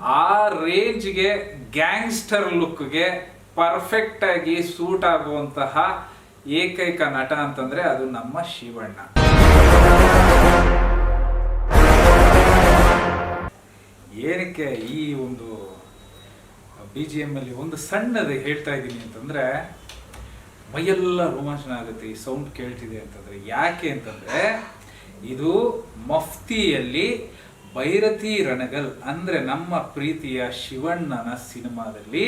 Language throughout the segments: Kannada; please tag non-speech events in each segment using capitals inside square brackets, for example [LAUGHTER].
ಆ ರೇಂಜ್ಗೆ ಗ್ಯಾಂಗ್ಸ್ಟರ್ ಲುಕ್ಗೆ ಪರ್ಫೆಕ್ಟ್ ಆಗಿ ಸೂಟ್ ಆಗುವಂತಹ ಏಕೈಕ ನಟ ಅಂತಂದ್ರೆ ಅದು ನಮ್ಮ ಶಿವಣ್ಣ. ಏನಕ್ಕೆ ಈ ಒಂದು ಬಿ ಜಿ ಎಂ ಅಲ್ಲಿ ಒಂದು ಸಣ್ಣದು ಹೇಳ್ತಾ ಇದ್ದೀನಿ ಅಂತಂದ್ರೆ, ಮೈಯೆಲ್ಲ ರೋಮಾಂಚನ ಆಗುತ್ತೆ, ಈ ಸೌಂಡ್ ಕೇಳ್ತಿದೆ ಅಂತಂದ್ರೆ. ಯಾಕೆ ಅಂತಂದ್ರೆ, ಇದು ಮಫ್ತಿಯಲ್ಲಿ ಭೈರತಿ ರಣಗಲ್ ಅಂದ್ರೆ ನಮ್ಮ ಪ್ರೀತಿಯ ಶಿವಣ್ಣನ ಸಿನಿಮಾದಲ್ಲಿ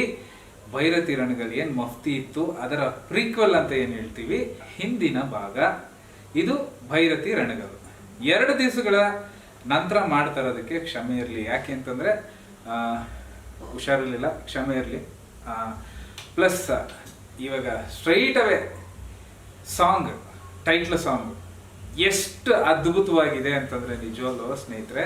ಭೈರತಿ ರಣಗಲ್ ಏನ್ ಮಫ್ತಿ ಇತ್ತು ಅದರ ಪ್ರೀಕ್ವಲ್ ಅಂತ ಏನ್ ಹೇಳ್ತೀವಿ ಹಿಂದಿನ ಭಾಗ. ಇದು ಭೈರತಿ ರಣಗಲ್. ಎರಡು ದಿವಸಗಳ ನಂತರ ಮಾಡ್ತಾ ಇರೋದಕ್ಕೆ ಕ್ಷಮೆ ಇರಲಿ. ಯಾಕೆ ಅಂತಂದ್ರೆ ಆ, ಹುಷಾರಿರ್ಲಿಲ್ಲ ಕ್ಷಮೆ ಇರಲಿ. ಪ್ಲಸ್ ಇವಾಗ straight away song title song ಎಷ್ಟು ಅದ್ಭುತವಾಗಿದೆ ಅಂತಂದ್ರೆ ನಿಜವಲ್ಲೋ ಸ್ನೇಹಿತರೆ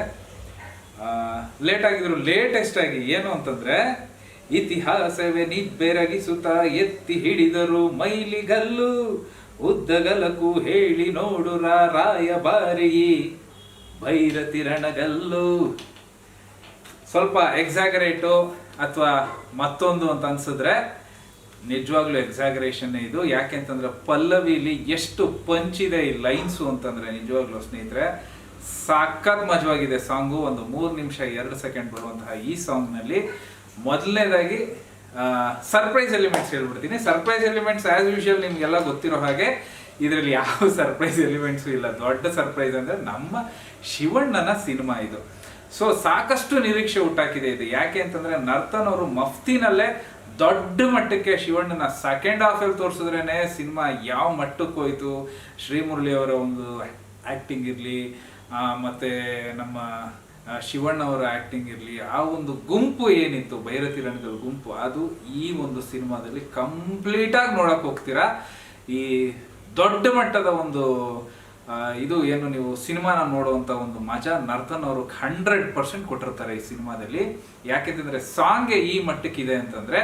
ಲೇಟ್ ಆಗಿದ್ರು ಲೇಟೆಸ್ಟ್ ಆಗಿ ಏನು ಅಂತಂದ್ರೆ, ಇತಿಹಾಸವೇ ನಿಬ್ಬೆರಗಿಸುತ್ತ ಎತ್ತಿ ಹಿಡಿದರು ಮೈಲಿಗಲ್ಲು. ಉದ್ದಗಲಕು ಹೇಳಿ ನೋಡುರ ರಾಯಬಾರಿ ಭೈರತಿ ರಣಗಲ್ಲು. ಸ್ವಲ್ಪ ಎಕ್ಸಾಗರೇಟು ಅಥವಾ ಮತ್ತೊಂದು ಅಂತ ಅನ್ಸಿದ್ರೆ, ನಿಜವಾಗ್ಲೂ ಎಕ್ಸಾಗರೇಷನ್ ಇದು. ಯಾಕೆಂತಂದ್ರೆ ಪಲ್ಲವಿಲಿ ಎಷ್ಟು ಪಂಚಿದೆ ಈ ಲೈನ್ಸು ಅಂತಂದ್ರೆ ನಿಜವಾಗ್ಲೂ ಸ್ನೇಹಿತರೆ ಸಖತ್ ಮಜವಾಗಿದೆ ಸಾಂಗು. ಒಂದು ಮೂರು ನಿಮಿಷ ಎರಡು ಸೆಕೆಂಡ್ ಬರುವಂತಹ ಈ ಸಾಂಗ್ನಲ್ಲಿ ಮೊದಲನೇದಾಗಿ ಸರ್ಪ್ರೈಸ್ ಎಲಿಮೆಂಟ್ಸ್ ಹೇಳ್ಬಿಡ್ತೀನಿ. ಸರ್ಪ್ರೈಸ್ ಎಲಿಮೆಂಟ್ಸ್ ಆಸ್ ಯೂಶುವಲ್ ನಿಮಗೆಲ್ಲ ಗೊತ್ತಿರೋ ಹಾಗೆ ಇದರಲ್ಲಿ ಯಾವ [LAUGHS] ಸರ್ಪ್ರೈಸ್ ಎಲಿಮೆಂಟ್ಸು ಇಲ್ಲ. ದೊಡ್ಡ ಸರ್ಪ್ರೈಸ್ ಅಂದ್ರೆ ನಮ್ಮ ಶಿವಣ್ಣನ ಸಿನಿಮಾ ಇದು. ಸೊ ಸಾಕಷ್ಟು ನಿರೀಕ್ಷೆ ಹುಟ್ಟಾಕಿದೆ ಇದು. ಯಾಕೆ ಅಂತಂದ್ರೆ ನರ್ತನ್ ಅವರು ಮಫ್ತಿನಲ್ಲೇ ದೊಡ್ಡ ಮಟ್ಟಕ್ಕೆ ಶಿವಣ್ಣನ ಸೆಕೆಂಡ್ ಹಾಫ್ ಅಲ್ಲಿ ತೋರಿಸಿದ್ರೇನೆ ಸಿನಿಮಾ ಯಾವ ಮಟ್ಟಕ್ಕೆ ಹೋಯ್ತು, ಶ್ರೀಮುರಳಿ ಅವರ ಒಂದು ಆಕ್ಟಿಂಗ್ ಇರಲಿ ಮತ್ತೆ ನಮ್ಮ ಶಿವಣ್ಣ ಅವರ ಆಕ್ಟಿಂಗ್ ಇರಲಿ, ಆ ಒಂದು ಗುಂಪು ಏನಿತ್ತು, ಭೈರತಿ ರಣಗಲ್ ಗುಂಪು, ಅದು ಈ ಒಂದು ಸಿನಿಮಾದಲ್ಲಿ ಕಂಪ್ಲೀಟ್ ಆಗಿ ನೋಡಕ್ ಹೋಗ್ತೀರಾ? ಈ ದೊಡ್ಡ ಮಟ್ಟದ ಒಂದು ಇದು ಏನು ನೀವು ಸಿನಿಮಾನ ನೋಡುವಂತ ಒಂದು ಮಜಾ ನರ್ತನ್ ಅವರು ಹಂಡ್ರೆಡ್ ಪರ್ಸೆಂಟ್ ಕೊಟ್ಟಿರ್ತಾರೆ ಈ ಸಿನಿಮಾದಲ್ಲಿ. ಯಾಕೆಂದ್ರೆ ಸಾಂಗ್ ಈ ಮಟ್ಟಕ್ಕಿದೆ ಅಂತಂದ್ರೆ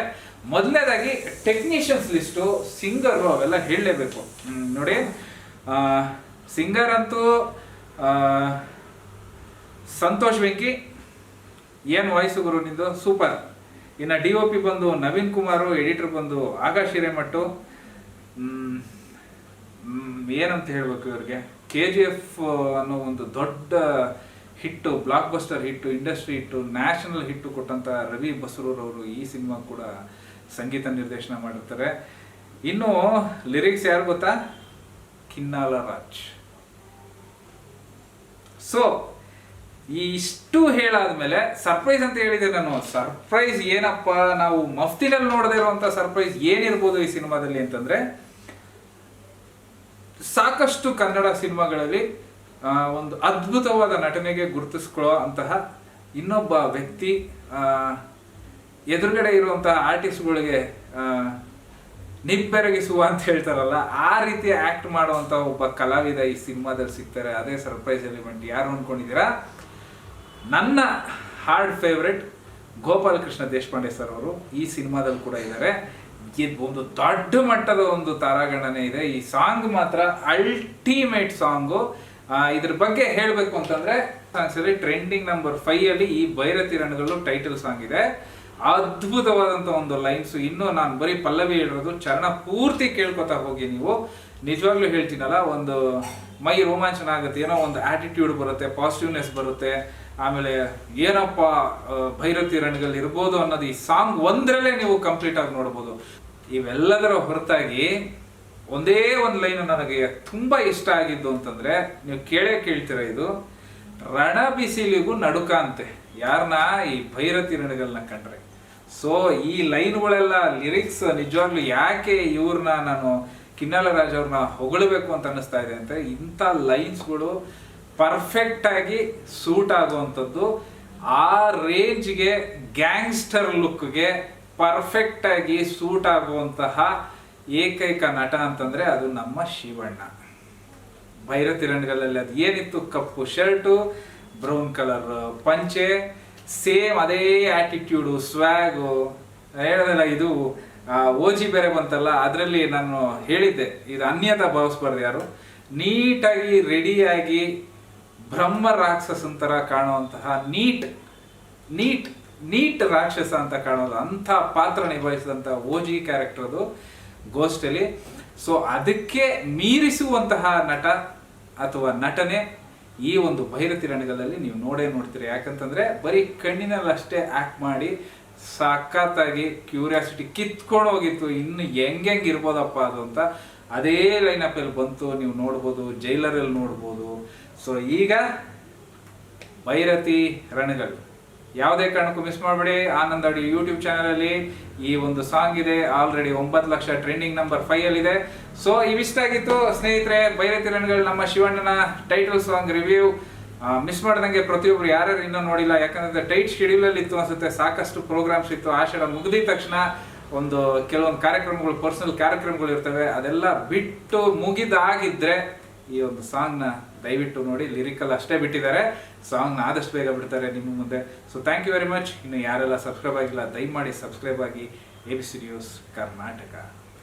ಮೊದಲನೇದಾಗಿ ಟೆಕ್ನಿಷಿಯನ್ಸ್ ಲಿಸ್ಟು ಸಿಂಗರು ಅವೆಲ್ಲ ಹೇಳಲೇಬೇಕು. ನೋಡಿ ಸಿಂಗರ್ ಅಂತೂ ಸಂತೋಷ್ ವೆಂಕಿ ಏನು ವಾಯ್ಸು ಗುರು ನಿಂದು, ಸೂಪರ್. ಇನ್ನು ಡಿ ಒ ಪಿ ಬಂದು ನವೀನ್ ಕುಮಾರು, ಎಡಿಟರ್ ಬಂದು ಆಕಾಶ್ ಹಿರೇಮಠು. ಏನಂತ ಹೇಳ್ಬೇಕು ಇವ್ರಿಗೆ? ಕೆ ಜಿ ಎಫ್ ಅನ್ನೋ ಒಂದು ದೊಡ್ಡ hit blockbuster hit industry hit national hit ಕೊಟ್ಟಂತ ರವಿ ಬಸರೂರ್ ಅವರು ಈ ಸಿನಿಮಾ ಕೂಡ ಸಂಗೀತ ನಿರ್ದೇಶನ ಮಾಡಿರ್ತಾರೆ. ಇನ್ನು ಲಿರಿಕ್ಸ್ ಯಾರು ಗೊತ್ತಾ? ಕಿನ್ನಾಲ ರಾಜ್. ಸೊ ಇಷ್ಟು ಹೇಳಾದ್ಮೇಲೆ ಸರ್ಪ್ರೈಸ್ ಅಂತ ಹೇಳಿದೆ ನಾನು. ಸರ್ಪ್ರೈಸ್ ಏನಪ್ಪ? ನಾವು ಮಫ್ತಿನಲ್ಲಿ ನೋಡದೇ ಇರುವಂತ ಸರ್ಪ್ರೈಸ್ ಏನಿರ್ಬೋದು ಈ ಸಿನಿಮಾದಲ್ಲಿ ಅಂತಂದ್ರೆ, ಸಾಕಷ್ಟು ಕನ್ನಡ ಸಿನಿಮಾಗಳಲ್ಲಿ ಒಂದು ಅದ್ಭುತವಾದ ನಟನೆಗೆ ಗುರುತಿಸ್ಕೊಳ್ಳೋ ಅಂತಹ ಇನ್ನೊಬ್ಬ ವ್ಯಕ್ತಿ ಎದುರುಗಡೆ ಇರುವಂತಹ ಆರ್ಟಿಸ್ಟ್ಗಳಿಗೆ ನಿಬ್ಬೆರಗಿಸುವ ಅಂತ ಹೇಳ್ತಾರಲ್ಲ, ಆ ರೀತಿ ಆಕ್ಟ್ ಮಾಡುವಂತ ಒಬ್ಬ ಕಲಾವಿದ ಈ ಸಿನಿಮಾದಲ್ಲಿ ಸಿಗ್ತಾರೆ. ಅದೇ ಸರ್ಪ್ರೈಸ್ ಎಲಿಮೆಂಟ್ ಯಾರು ಅನ್ಕೊಂಡಿದ್ದೀರಾ? ನನ್ನ hard favourite Gopala Krishna Deshpande sir ಅವರು ಈ ಸಿನಿಮಾದಲ್ಲಿ ಕೂಡ ಇದ್ದಾರೆ. ಇದು ಒಂದು ದೊಡ್ಡ ಮಟ್ಟದ ಒಂದು ತಾರಾಗಣನೆ ಇದೆ. ಈ ಸಾಂಗ್ ಮಾತ್ರ ಅಲ್ಟಿಮೇಟ್ ಸಾಂಗು ಇದ್ರ ಬಗ್ಗೆ ಹೇಳಬೇಕು ಅಂತಂದ್ರೆ ಸಾಂಗ್ಸಲ್ಲಿ ಟ್ರೆಂಡಿಂಗ್ ನಂಬರ್ ಫೈವ್ ಅಲ್ಲಿ ಈ ಭೈರತಿ ರಣಗಳು ಟೈಟಲ್ ಸಾಂಗ್ ಇದೆ. ಅದ್ಭುತವಾದಂತ ಒಂದು ಲೈನ್ಸ್ ಇನ್ನು ನಾನು ಬರೀ ಪಲ್ಲವಿ ಹೇಳಿರೋದು ಚರಣ ಪೂರ್ತಿ ಕೇಳ್ಕೊತಾ ಹೋಗಿ ನೀವು. ನಿಜವಾಗ್ಲೂ ಹೇಳ್ತೀನಲ್ಲ, ಒಂದು ಮೈ ರೋಮಾಂಚನ ಆಗುತ್ತೆ ಏನೋ ಒಂದು ಆಟಿಟ್ಯೂಡ್ ಬರುತ್ತೆ ಪಾಸಿಟಿವ್ನೆಸ್ ಬರುತ್ತೆ. ಆಮೇಲೆ ಏನಪ್ಪ ಭೈರತಿ ರಣಗಲ್ ಇರ್ಬೋದು ಅನ್ನೋದು ಈ ಸಾಂಗ್ ಒಂದರಲ್ಲೇ ನೀವು ಕಂಪ್ಲೀಟ್ ಆಗಿ ನೋಡ್ಬೋದು. ಇವೆಲ್ಲದರ ಹೊರತಾಗಿ ಒಂದೇ ಒಂದು ಲೈನ್ ನನಗೆ ತುಂಬ ಇಷ್ಟ ಆಗಿದ್ದು ಅಂತಂದ್ರೆ, ನೀವು ಕೇಳೇ ಕೇಳ್ತೀರ ಇದು? ರಣ ಬಿಸಿಲಿಗೂ ನಡುಕ ಅಂತೆ. ಯಾರನ್ನ ಈ ಭೈರತಿ ರಣಗಲ್ನ ಕಂಡ್ರೆ. ಸೊ ಈ ಲೈನ್ಗಳೆಲ್ಲ ಲಿರಿಕ್ಸ್ ನಿಜವಾಗ್ಲೂ ಯಾಕೆ ಇವ್ರನ್ನ ನಾನು ಕಿನ್ನಾಲ ರಾಜ್ ಅವ್ರನ್ನ ಹೊಗಳಬೇಕು ಅಂತ ಅನ್ನಿಸ್ತಾ ಇದೆ ಅಂತ ಇಂಥ ಲೈನ್ಸ್ಗಳು ಪರ್ಫೆಕ್ಟ್ ಆಗಿ ಸೂಟ್ ಆಗುವಂಥದ್ದು. ಆ ರೇಂಜ್ಗೆ ಗ್ಯಾಂಗ್ಸ್ಟರ್ ಲುಕ್ಗೆ ಪರ್ಫೆಕ್ಟ್ ಆಗಿ ಸೂಟ್ ಆಗುವಂತಹ ಏಕೈಕ ನಟ ಅಂತಂದ್ರೆ ಅದು ನಮ್ಮ ಶಿವಣ್ಣ. ಭೈರತಿ ರಣಗಲಲ್ಲಿ ಅದು ಏನಿತ್ತು? ಕಪ್ಪು ಶರ್ಟು ಬ್ರೌನ್ ಕಲರ್ ಪಂಚೆ. ಸೇಮ್ ಅದೇ ಆಟಿಟ್ಯೂಡು ಸ್ವ್ಯಾಗು ಹೇಳೋದಲ್ಲ ಇದು ಓಜಿ ಬೇರೆ ಬಂತಲ್ಲ ಅದರಲ್ಲಿ ನಾನು ಹೇಳಿದ್ದೆ, ಇದು ಅನ್ಯತಾ ಭಾವಿಸ್ಬಾರ್ದು ಯಾರು? ನೀಟಾಗಿ ರೆಡಿಯಾಗಿ ಬ್ರಹ್ಮ ರಾಕ್ಷಸ ಥರ ಕಾಣುವಂತಹ ನೀಟ್ ನೀಟ್ ನೀಟ್ ರಾಕ್ಷಸ ಅಂತ ಕಾಣೋದು, ಅಂಥ ಪಾತ್ರ ನಿಭಾಯಿಸಿದಂಥ ಓಜಿ ಜಿ ಕ್ಯಾರೆಕ್ಟರ್ದು ಗೋಸ್ಟಲ್ಲಿ ಸೊ ಅದಕ್ಕೆ ಮೀರಿಸುವಂತಹ ನಟ ಅಥವಾ ನಟನೆ ಈ ಒಂದು ಭೈರತಿ ರಣಗಳಲ್ಲಿ ನೀವು ನೋಡೇ ನೋಡ್ತೀರಿ. ಯಾಕಂತಂದ್ರೆ ಬರೀ ಕಣ್ಣಿನಲ್ಲಷ್ಟೇ ಆಕ್ಟ್ ಮಾಡಿ ಸಖತ್ತಾಗಿ ಕ್ಯೂರಿಯಾಸಿಟಿ ಕಿತ್ಕೊಂಡು ಹೋಗಿತ್ತು. ಇನ್ನು ಹೆಂಗೆಂಗೆ ಇರ್ಬೋದಪ್ಪ ಅದು ಅಂತ ಅದೇ ಲೈನಪ್ ಅಲ್ಲಿ ಬಂತು. ನೀವು ನೋಡ್ಬೋದು ಜೈಲರಲ್ಲಿ ನೋಡ್ಬೋದು. ಸೊ ಈಗ ಭೈರತಿ ರಣಗಳು. ಯಾವುದೇ ಕಾರಣಕ್ಕೂ ಮಿಸ್ ಮಾಡಬೇಡಿ. ಆನಂದ್ ಅಡಿ ಯೂಟ್ಯೂಬ್ ಚಾನಲಲ್ಲಿ ಈ ಒಂದು ಸಾಂಗ್ ಇದೆ. ಆಲ್ರೆಡಿ ಒಂಬತ್ತು ಲಕ್ಷ ಟ್ರೆಂಡಿಂಗ್ ನಂಬರ್ ಫೈವ್ ಅಲ್ಲಿ ಇದೆ ಸೊ ಇವಿಷ್ಟ ಆಗಿತ್ತು. ಸ್ನೇಹಿತರೆ ಬೈರೆ ರಣಗಳು ನಮ್ಮ ಶಿವಣ್ಣನ ಟೈಟಲ್ ಸಾಂಗ್ ರಿವ್ಯೂ ಮಿಸ್ ಮಾಡ್ದಂಗೆ ಪ್ರತಿಯೊಬ್ರು ಯಾರ್ಯಾರು ಇನ್ನೂ ನೋಡಿಲ್ಲ. ಯಾಕಂದ್ರೆ ಟೈಟ್ ಶೆಡ್ಯೂಲ್ ಅಲ್ಲಿ ಇತ್ತು ಅನ್ಸುತ್ತೆ. ಸಾಕಷ್ಟು ಪ್ರೋಗ್ರಾಮ್ಸ್ ಇತ್ತು. ಆಷಾಢ ಮುಗಿದ ತಕ್ಷಣ ಒಂದು ಕೆಲವೊಂದು ಕಾರ್ಯಕ್ರಮಗಳು ಪರ್ಸನಲ್ ಕಾರ್ಯಕ್ರಮಗಳು ಇರ್ತವೆ. ಅದೆಲ್ಲ ಬಿಟ್ಟು ಮುಗಿದಾಗಿದ್ರೆ ಈ ಒಂದು ಸಾಂಗ್ನ ದಯವಿಟ್ಟು ನೋಡಿ ಲಿರಿಕಲ್ ಅಷ್ಟೇ ಬಿಟ್ಟಿದ್ದಾರೆ. ಸಾಂಗ್ನ ಆದಷ್ಟು ಬೇಗ ಬಿಡ್ತಾರೆ ನಿಮ್ಮ ಮುಂದೆ. So thank you very much ಇನ್ನು ಯಾರೆಲ್ಲ ಸಬ್ಸ್ಕ್ರೈಬ್ ಆಗಿಲ್ಲ, ದಯಮಾಡಿ ಸಬ್ಸ್ಕ್ರೈಬ್ ಆಗಿ A B C news Karnataka